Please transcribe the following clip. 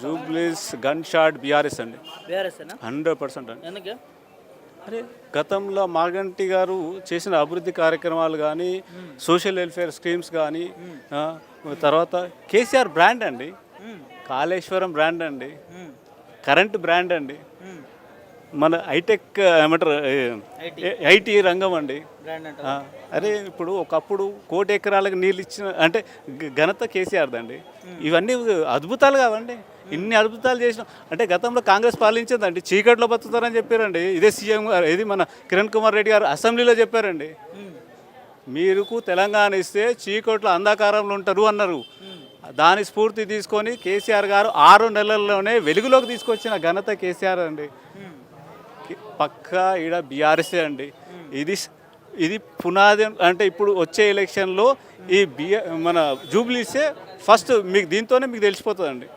జూబ్లీస్ gun shot BRS అండి. Hundred percent అండి. అరే గతంలో మాగంటి గారు చేసిన అభివృద్ధి కార్యక్రమాలు కానీ సోషల్ వెల్ఫేర్ స్కీమ్స్ కానీ తర్వాత కేసీఆర్ బ్రాండ్ అండి. కాళేశ్వరం బ్రాండ్ అండి. కరెంట్ బ్రాండ్ అండి. మన హైటెక్ ఏమంటారు ఐటీ. రంగం అండి. అరే ఇప్పుడు ఒకప్పుడు కోటి ఎకరాలకు నీళ్ళు ఇచ్చిన అంటే ఘనత కేసీఆర్ అండి ఇవన్నీ అద్భుతాలు కావండి. ఇన్ని అద్భుతాలు చేసిన అంటే గతంలో కాంగ్రెస్ పాలించిందండి. చీకట్లో బతుకుతారని చెప్పారండి. ఇదే సీఎం గారు ఇది మన కిరణ్ కుమార్ రెడ్డి గారు అసెంబ్లీలో చెప్పారండి. మీరుకు తెలంగాణ ఇస్తే చీకట్లో అంధకారంలో ఉంటారు అన్నారు. దాని స్ఫూర్తి తీసుకొని కేసీఆర్ గారు ఆరు నెలల్లోనే వెలుగులోకి తీసుకొచ్చిన ఘనత కేసీఆర్ అండి. పక్కా ఈడ బీఆర్ఎస్ఏ అండి. ఇది ఇది పునాది అంటే ఇప్పుడు వచ్చే ఎలక్షన్లో ఈ బిఆర్ మన జూబ్లీసే ఫస్ట్ మీకు దీంతోనే మీకు తెలిసిపోతుందండి.